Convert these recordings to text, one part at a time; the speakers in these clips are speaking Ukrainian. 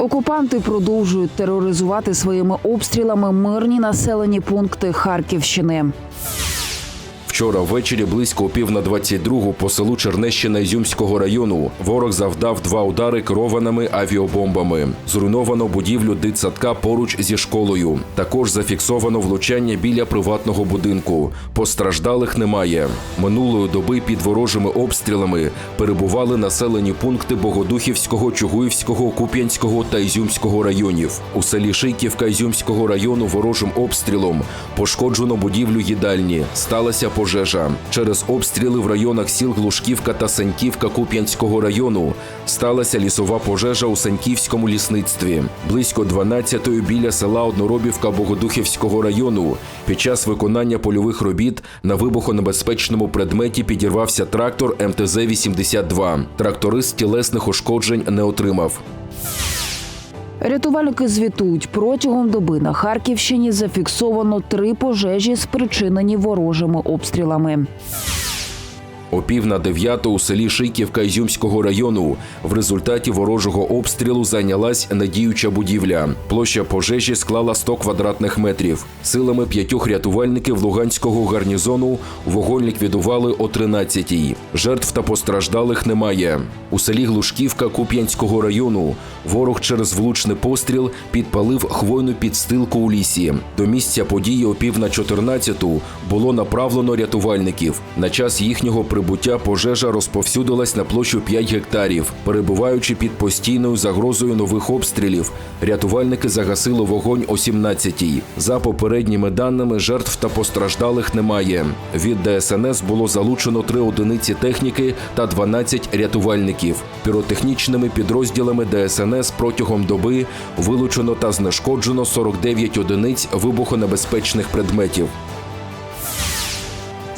Окупанти продовжують тероризувати своїми обстрілами мирні населені пункти Харківщини. Вчора ввечері близько пів на 22 по селу Чернещина Ізюмського району ворог завдав два удари керованими авіабомбами. Зруйновано будівлю дитсадка поруч зі школою. Також зафіксовано влучання біля приватного будинку. Постраждалих немає. Минулої доби під ворожими обстрілами перебували населені пункти Богодухівського, Чугуївського, Куп'янського та Ізюмського районів. У селі Шийківка Ізюмського району ворожим обстрілом пошкоджено будівлю їдальні. Сталася пожежа. Через обстріли в районах сіл Глушківка та Саньківка Куп'янського району сталася лісова пожежа у Саньківському лісництві. Близько 12-ї біля села Одноробівка Богодухівського району під час виконання польових робіт на вибухонебезпечному предметі підірвався трактор МТЗ-82. Тракторист тілесних ушкоджень не отримав. Рятувальники звітують, протягом доби на Харківщині зафіксовано три пожежі, спричинені ворожими обстрілами. О пів на дев'яту у селі Шийківка Ізюмського району в результаті ворожого обстрілу зайнялась недіюча будівля. Площа пожежі склала 100 квадратних метрів. Силами п'ятьох рятувальників Луганського гарнізону вогонь ліквідували о 13-й. Жертв та постраждалих немає. У селі Глушківка Куп'янського району ворог через влучний постріл підпалив хвойну підстилку у лісі. До місця події о пів на 14-ту було направлено рятувальників. На час їхнього прибуття пожежа розповсюдилась на площу 5 гектарів. Перебуваючи під постійною загрозою нових обстрілів, рятувальники загасили вогонь о 17-й. За попередніми даними, жертв та постраждалих немає. Від ДСНС було залучено три одиниці техніки та 12 рятувальників. Піротехнічними підрозділами ДСНС протягом доби вилучено та знешкоджено 49 одиниць вибухонебезпечних предметів.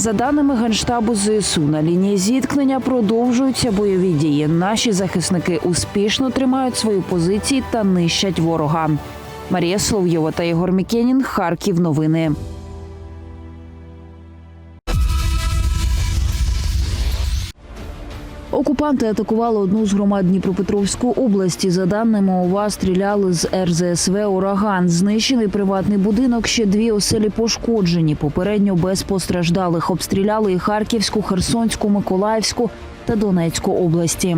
За даними Генштабу ЗСУ, на лінії зіткнення продовжуються бойові дії. Наші захисники успішно тримають свої позиції та нищать ворога. Марія Соловйова та Єгор Мікенін. Харків. Новини. Окупанти атакували одну з громад Дніпропетровської області. За даними ОВА, стріляли з РЗСВ Ураган. Знищений приватний будинок. Ще дві оселі пошкоджені. Попередньо без постраждалих обстріляли і Харківську, Херсонську, Миколаївську та Донецьку області.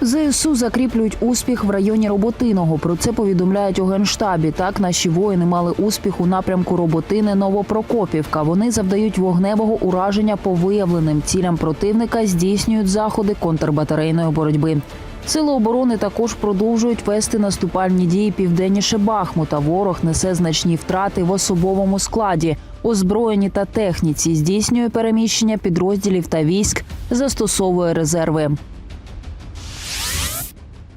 ЗСУ закріплюють успіх в районі Роботиного. Про це повідомляють у генштабі. Так наші воїни мали успіх у напрямку Роботини Новопрокопівка. Вони завдають вогневого ураження по виявленим цілям противника, здійснюють заходи контрбатарейної боротьби. Сили оборони також продовжують вести наступальні дії південніше Бахмута. Ворог несе значні втрати в особовому складі, озброєнні та техніці, здійснює переміщення підрозділів та військ, застосовує резерви.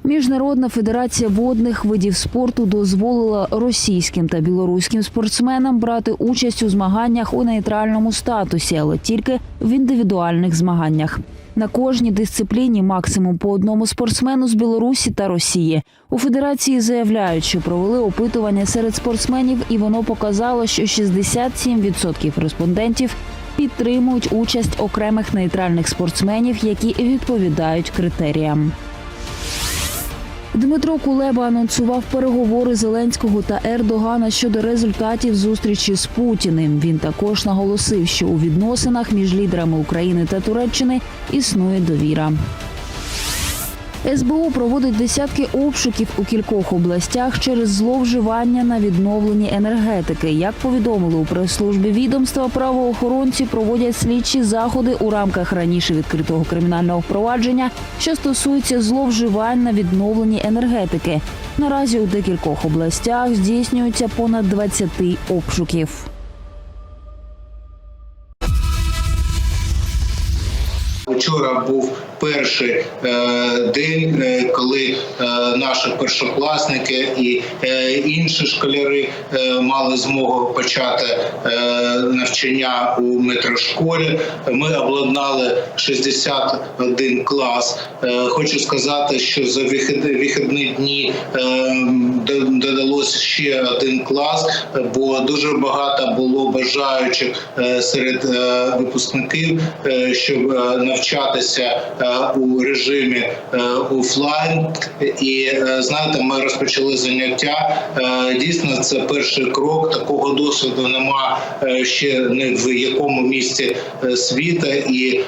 Міжнародна федерація водних видів спорту дозволила російським та білоруським спортсменам брати участь у змаганнях у нейтральному статусі, але тільки в індивідуальних змаганнях. На кожній дисципліні максимум по одному спортсмену з Білорусі та Росії. У федерації заявляють, що провели опитування серед спортсменів, і воно показало, що 67% респондентів підтримують участь окремих нейтральних спортсменів, які відповідають критеріям. Дмитро Кулеба анонсував переговори Зеленського та Ердогана щодо результатів зустрічі з Путіним. Він також наголосив, що у відносинах між лідерами України та Туреччини існує довіра. СБУ проводить десятки обшуків у кількох областях через зловживання на відновленні енергетики. Як повідомили у прес-службі відомства, правоохоронці проводять слідчі заходи у рамках раніше відкритого кримінального впровадження, що стосується зловживань на відновленні енергетики. Наразі у декількох областях здійснюється понад 20 обшуків. Вчора був перший е, день, е, коли е, наші першокласники і інші школяри мали змогу почати навчання у метрошколі. Ми обладнали 61 клас. Хочу сказати, що за вихідні дні до- додалося ще один клас, бо дуже багато було бажаючих серед випускників, щоб е, навчатися е, у режимі е, офлайн. І е, знаєте, ми розпочали заняття. Дійсно, це перший крок. Такого досвіду нема ще не в якому місці світу. І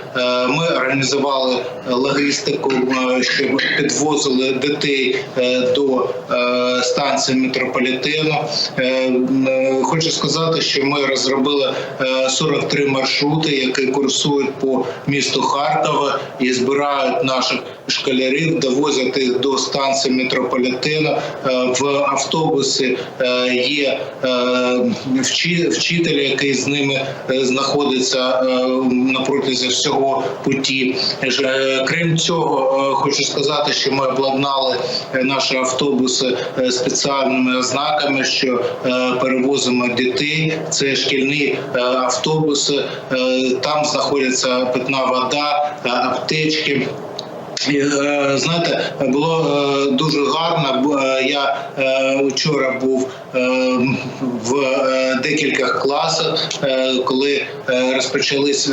ми організували логістику, щоб підвозили дітей до станції метрополітену. Хочу сказати, що ми розробили е, 43 маршрути, які курсують по місту Харкова і збирають наших школярів, довозять їх до станції метрополітену. Е, В автобусі е, є е, вчитель, який з ними знаходиться на протязі всього путі. Крім цього, хочу сказати, що ми обладнали наші автобуси спеціальними ознаками, що перевозимо дітей. Це шкільні автобуси. Там знаходиться питна вода, аптечки. Е, знаєте, було е, дуже гарно. е, Я вчора був в декількох класах, коли розпочались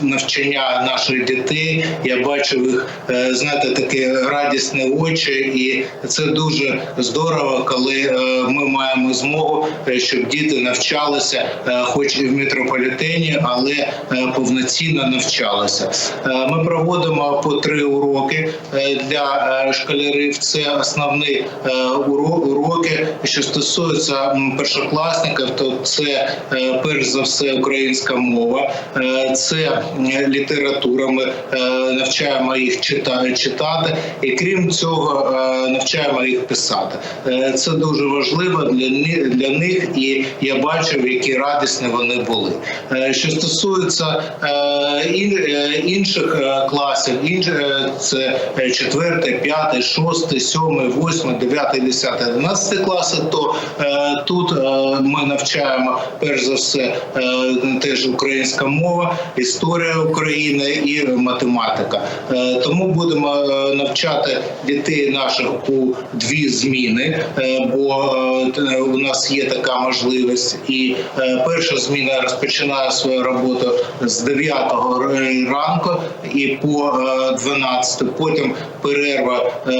навчання наших дітей. Я бачив їх, знаєте, такі радісні очі, і це дуже здорово, коли ми маємо змогу, щоб діти навчалися, хоч і в метрополітені, але повноцінно навчалися. Ми проводимо по три уроки е, для е, школярів. Це основні е, уроки, що стосуються першокласників, то це перш за все українська мова, це література. Ми навчаємо їх чита- читати, і крім цього, навчаємо їх писати. Це дуже важливо для ни- для них, і я бачив, які радісні вони були. Що стосується ін- інших класів, це е, четвертий, п'ятий, шостий, сьомий, восьмий, дев'ятий, десятий, одинадцятий класи, то е, тут е, ми навчаємо перш за все е, теж українська мова, історія України і математика. Тому будемо навчати дітей наших у дві зміни, бо у нас є така можливість. І перша зміна розпочинає свою роботу з 9 ранку і по е, 12. Потім перерва е,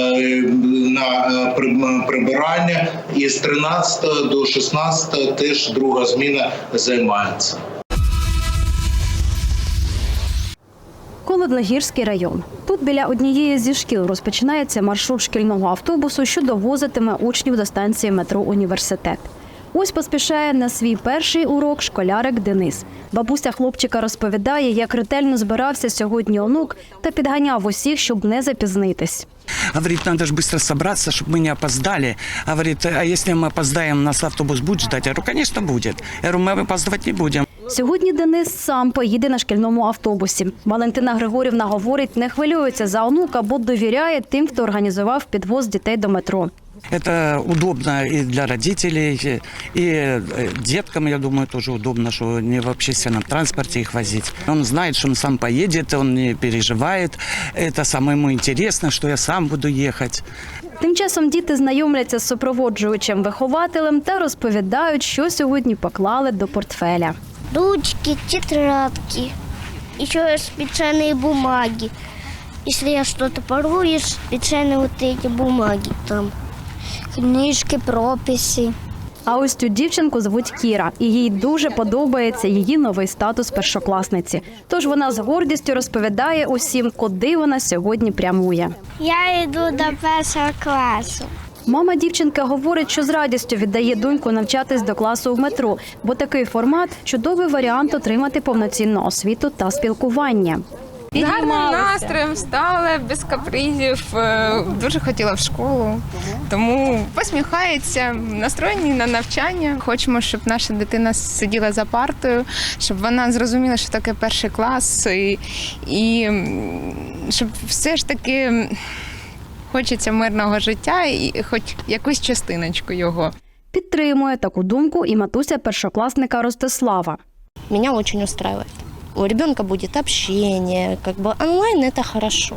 на е, прибирання, і з 13 до 16 теж друга зміна займається. Холодногірський район. Тут біля однієї зі шкіл розпочинається маршрут шкільного автобусу, що довозитиме учнів до станції метро Університет. Ось поспішає на свій перший урок школярик Денис. Бабуся хлопчика розповідає, як ретельно збирався сьогодні онук та підганяв усіх, щоб не запізнитись. Говорит, надо же быстро собраться, чтобы мы не опоздали. Говорит, а если мы опоздаем, нас автобус будет ждать? Я говорю, конечно, будет. Я говорю, мы опаздывать не будем. Сьогодні Денис сам поїде на шкільному автобусі. Валентина Григорівна говорить, не хвилюється за онука, бо довіряє тим, хто організував підвоз дітей до метро. Это удобно и для родителей, и э, деткам, я думаю, тоже удобно, что не в общественном транспорте их возить. Он знает, что он сам поедет, он не переживает. Это самое ему интересно, что я сам буду ехать. Тим часом діти знайомляться з супроводжуючим вихователем та розповідають, що сьогодні поклали до портфеля. ручки, тетрадки, еще специальные бумаги. Если я что-то порву, есть специальные вот эти бумаги там. Книжки, прописи. А ось цю дівчинку звуть Кіра, і їй дуже подобається її новий статус першокласниці. Тож вона з гордістю розповідає усім, куди вона сьогодні прямує. Я йду до першого класу. Мама дівчинка говорить, що з радістю віддає доньку навчатись до класу в метро, бо такий формат чудовий варіант отримати повноцінну освіту та спілкування. З гарним настроєм встала, без капризів, е, дуже хотіла в школу, тому посміхається, настроєні на навчання. Хочемо, щоб наша дитина сиділа за партою, щоб вона зрозуміла, що таке перший клас, і, і щоб все ж таки хочеться мирного життя і хоч якусь частиночку його. Підтримує таку думку і матуся першокласника Ростислава. Меня очень устраивает У ребенка будет общение, как бы онлайн это хорошо,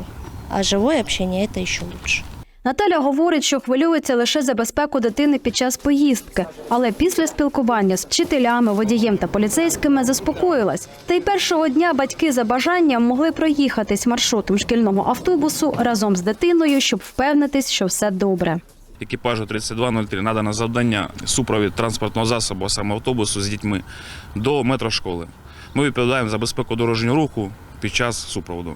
а живое общение это еще лучше. Наталя говорить, що хвилюється лише за безпеку дитини під час поїздки, але після спілкування з вчителями, водієм та поліцейськими заспокоїлась. Та й першого дня батьки за бажанням могли проїхатись маршрутом шкільного автобусу разом з дитиною, щоб впевнитись, що все добре. екіпажу 3203 надано завдання супровід транспортного засобу, а саме автобусу з дітьми до метрошколи. Ми відповідаємо за безпеку дорожнього руху під час супроводу.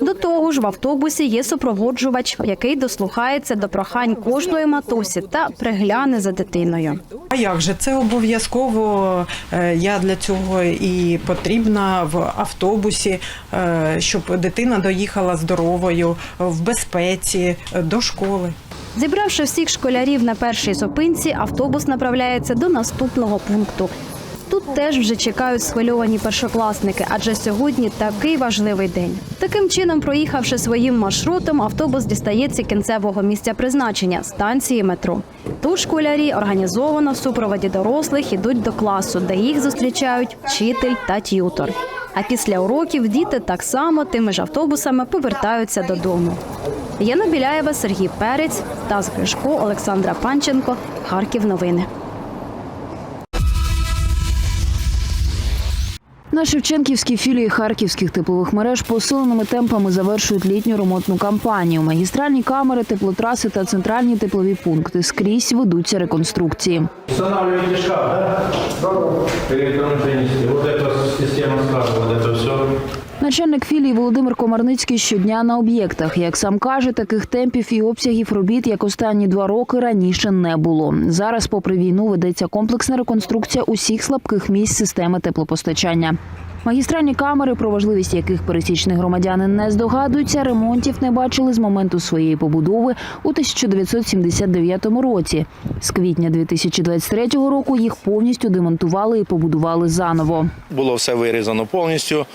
До того ж, в автобусі є супроводжувач, який дослухається до прохань кожної матусі та пригляне за дитиною. А як же це обов'язково? е, Я для цього і потрібна в автобусі, е, щоб дитина доїхала здоровою, в безпеці до школи. Зібравши всіх школярів на першій зупинці, автобус направляється до наступного пункту. Тут теж вже чекають схвильовані першокласники, адже сьогодні такий важливий день. Таким чином, проїхавши своїм маршрутом, автобус дістається кінцевого місця призначення станції метро. Тут школярі організовано в супроводі дорослих ідуть до класу, де їх зустрічають вчитель та т'ютор. А після уроків діти так само тими ж автобусами повертаються додому. Яна Біляєва, Сергій Перець, Тас Гришко, Олександра Панченко. Харків новини. На Шевченківській філії харківських теплових мереж посиленими темпами завершують літню ремонтну кампанію. Магістральні камери, теплотраси та центральні теплові пункти скрізь ведуться реконструкції. Устанавливаете шкаф, да? Электронный Вот эта система Начальник філії Володимир Комарницький щодня на об'єктах. Як сам каже, таких темпів і обсягів робіт, як останні два роки, раніше не було. Зараз, попри війну, ведеться комплексна реконструкція усіх слабких місць системи теплопостачання. Магістральні камери, про важливість яких пересічні громадяни не здогадуються, ремонтів не бачили з моменту своєї побудови у 1979 році. З квітня 2023 року їх повністю демонтували і побудували заново. було все вирізано повністю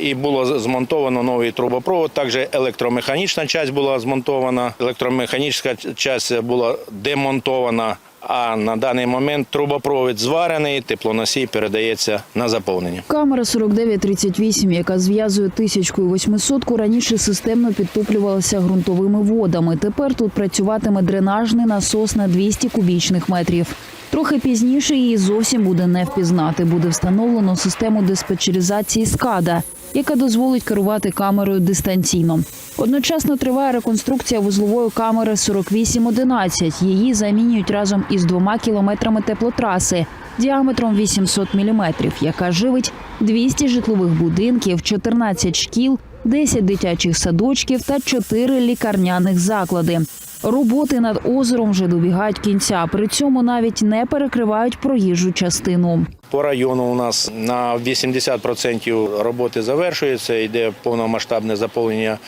і було змонтовано новий трубопровод. Також електромеханічна частина була змонтована, електромеханічна частина була демонтована. А на даний момент трубопровід зварений, теплоносій передається на заповнення. Камера 4938, яка зв'язує тисячку і восьмисотку, раніше системно підтоплювалася ґрунтовими водами. Тепер тут працюватиме дренажний насос на 200 кубічних метрів. Трохи пізніше її зовсім буде не впізнати. Буде встановлено систему диспетчеризації СКАДА, яка дозволить керувати камерою дистанційно. Одночасно триває реконструкція вузлової камери 4811. Її замінюють разом із двома кілометрами теплотраси діаметром 800 міліметрів, яка живить 200 житлових будинків, 14 шкіл, 10 дитячих садочків та 4 лікарняних заклади. Роботи над озером вже добігають кінця. При цьому навіть не перекривають проїжджу частину. По району у нас на 80% роботи завершується, йде повномасштабне заповнення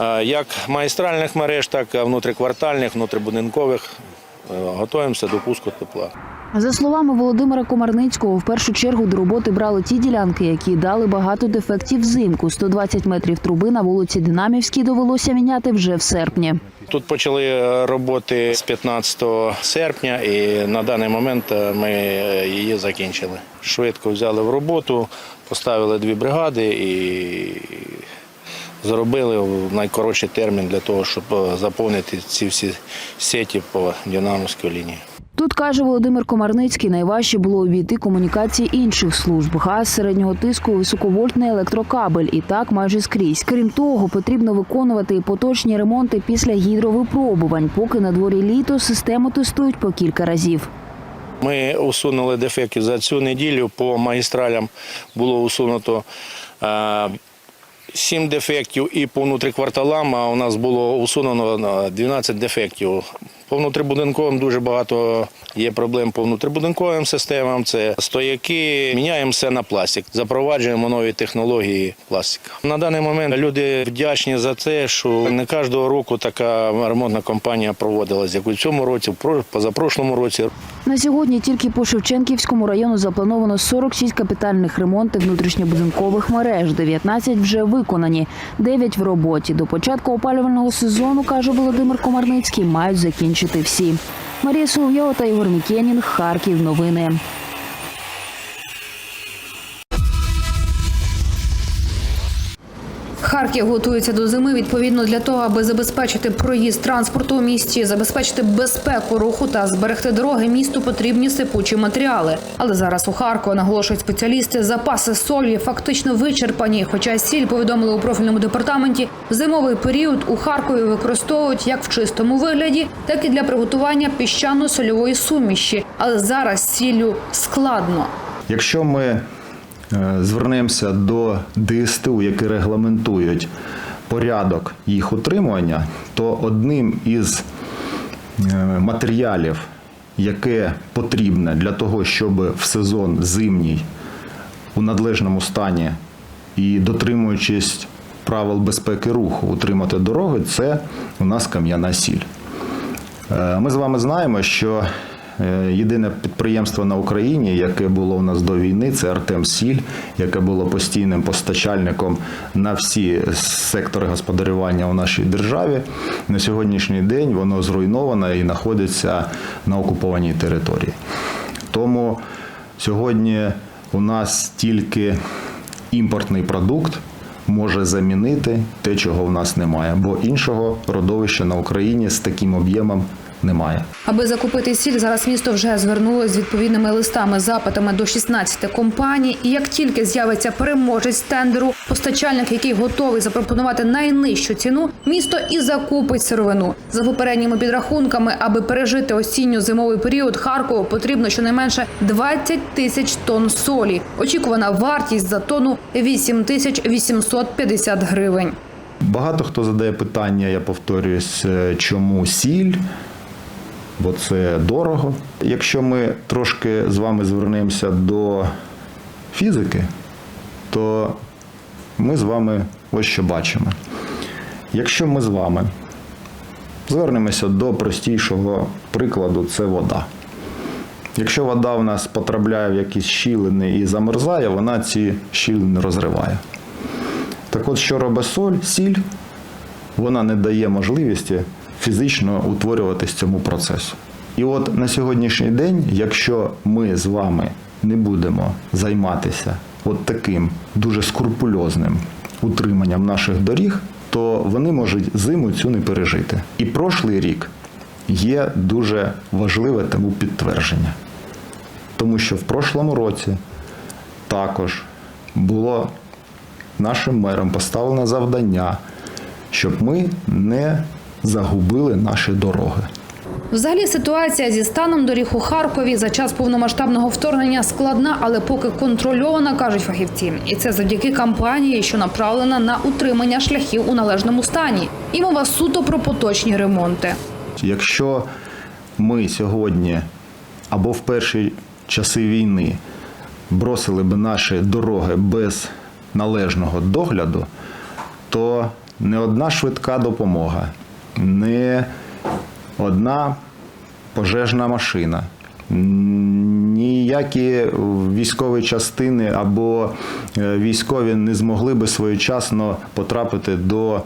е, як магістральних мереж, так і внутриквартальних, внутрибудинкових. Е, Готуємося до пуску тепла. За словами Володимира Комарницького, в першу чергу до роботи брали ті ділянки, які дали багато дефектів взимку. 120 метрів труби на вулиці Динамівській довелося міняти вже в серпні. Тут почали е, роботи з 15 серпня, і на даний момент е, ми її закінчили. Швидко взяли в роботу, поставили дві бригади і зробили в найкоротший термін для того, щоб е, заповнити ці всі сеті по динамівській лінії. Тут каже Володимир Комарницький, найважче було обійти комунікації інших служб: газ середнього тиску, високовольтний електрокабель. І так майже скрізь. Крім того, потрібно виконувати і поточні ремонти після гідровипробувань. Поки на дворі літо систему тестують по кілька разів. Ми усунули дефекти за цю неділю. По магістралям було усунуто е, сім дефектів і по внутрикварталам а у нас було усунено е, 12 дефектів. По дуже багато є проблем по внутрибудинковим системам. Це стояки. Міняємо все на пластик. Запроваджуємо нові технології пластика. На даний момент люди вдячні за те, що не кожного року така ремонтна кампанія проводилась, як у цьому році, позапрошлому році. На сьогодні тільки по Шевченківському району заплановано 46 капітальних ремонтів внутрішньобудинкових мереж. 19 вже виконані, 9 в роботі. До початку опалювального сезону, каже Володимир Комарницький, мають закінчити всі. Марія Соловйова та Ігор Мікенін. Харків. Новини. Харків готується до зими відповідно для того, аби забезпечити проїзд транспорту у місті, забезпечити безпеку руху та зберегти дороги. Місту потрібні сипучі матеріали. Але зараз у Харкові наголошують спеціалісти, запаси солі фактично вичерпані. Хоча сіль повідомили у профільному департаменті, зимовий період у Харкові використовують як в чистому вигляді, так і для приготування піщано-сольової суміші. Але зараз сіллю складно. Якщо ми звернемося до ДСТУ, які регламентують порядок їх утримування, то одним із е, матеріалів, яке потрібне для того, щоб в сезон зимній у надлежному стані і дотримуючись правил безпеки руху утримати дороги, це у нас кам'яна сіль. Е, Ми з вами знаємо, що е, єдине підприємство на Україні, яке було у нас до війни, це Артем Сіль, яке було постійним постачальником на всі сектори господарювання у нашій державі. На сьогоднішній день воно зруйноване і знаходиться на окупованій території. Тому сьогодні у нас тільки імпортний продукт може замінити те, чого в нас немає, бо іншого родовища на Україні з таким об'ємом немає. Аби закупити сіль, зараз місто вже звернулося з відповідними листами, запитами до 16 компаній. І як тільки з'явиться переможець тендеру, постачальник, який готовий запропонувати найнижчу ціну, місто і закупить сировину. За попередніми підрахунками, аби пережити осінньо-зимовий період, Харкову потрібно щонайменше 20 тисяч тонн солі. Очікувана вартість за тонну 8 тисяч 850 гривень. Багато хто задає питання, я повторююсь, е, чому сіль? Бо це дорого. Якщо ми трошки з вами звернемося до фізики, то ми з вами ось що бачимо. Якщо ми з вами звернемося до простішого прикладу, це вода. Якщо вода в нас потрапляє в якісь щілини і замерзає, вона ці щілини розриває. Так от, що робить соль, сіль, вона не дає можливості фізично утворюватись цьому процесу. І от на сьогоднішній день, якщо ми з вами не будемо займатися от таким дуже скрупульозним утриманням наших доріг, то вони можуть зиму цю не пережити. І прошлий рік є дуже важливе тому підтвердження. Тому що в прошлому році також було нашим мером поставлено завдання, щоб ми не загубили наші дороги. Взагалі ситуація зі станом доріг у Харкові за час повномасштабного вторгнення складна, але поки контрольована, кажуть фахівці. І це завдяки кампанії, що направлена на утримання шляхів у належному стані. І мова суто про поточні ремонти. Якщо ми сьогодні або в перші часи війни бросили б наші дороги без належного догляду, то не одна швидка допомога, не одна пожежна машина, ніякі військові частини або е, військові не змогли би своєчасно потрапити до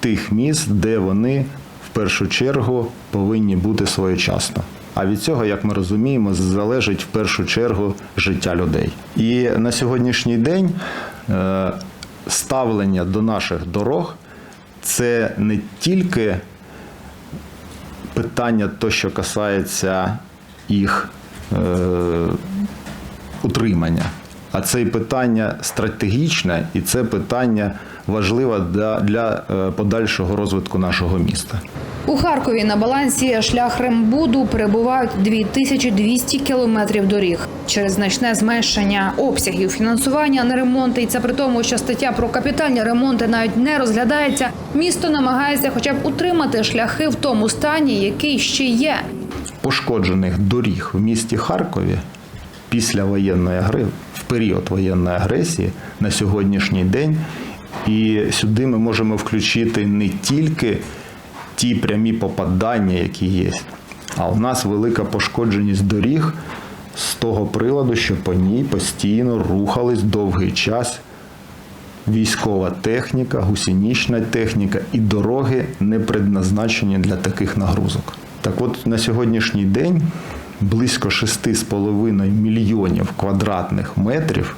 тих міст, де вони в першу чергу повинні бути своєчасно. А від цього, як ми розуміємо, залежить в першу чергу життя людей. І на сьогоднішній день е, ставлення до наших дорог це не тільки питання, то, що касається їх е, утримання, а це і питання стратегічне, і це питання важливе для, для е, подальшого розвитку нашого міста. У Харкові на балансі шлях Рембуду перебувають 2200 кілометрів доріг. Через значне зменшення обсягів фінансування на ремонти, і це при тому, що стаття про капітальні ремонти навіть не розглядається. Місто намагається, хоча б утримати шляхи в тому стані, який ще є. пошкоджених доріг в місті Харкові після воєнної агресії, в період воєнної агресії на сьогоднішній день. І сюди ми можемо включити не тільки ті прямі попадання, які є, а у нас велика пошкодженість доріг з того приладу, що по ній постійно рухались довгий час військова техніка, гусенічна техніка і дороги не предназначені для таких нагрузок. Так от на сьогоднішній день близько 6,5 мільйонів квадратних метрів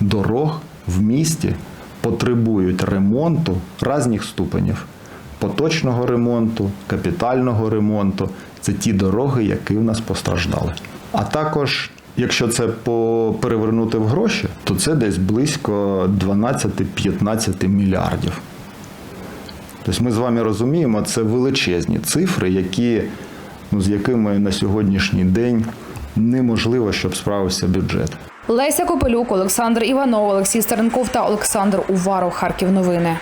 дорог в місті потребують ремонту різних ступенів поточного ремонту, капітального ремонту. Це ті дороги, які в нас постраждали. А також, якщо це перевернути в гроші, то це десь близько 12-15 мільярдів. Тобто ми з вами розуміємо, це величезні цифри, які, ну, з якими на сьогоднішній день неможливо, щоб справився бюджет. Леся Копелюк, Олександр Іванов, Олексій Старенков та Олександр Уваров. Харків новини.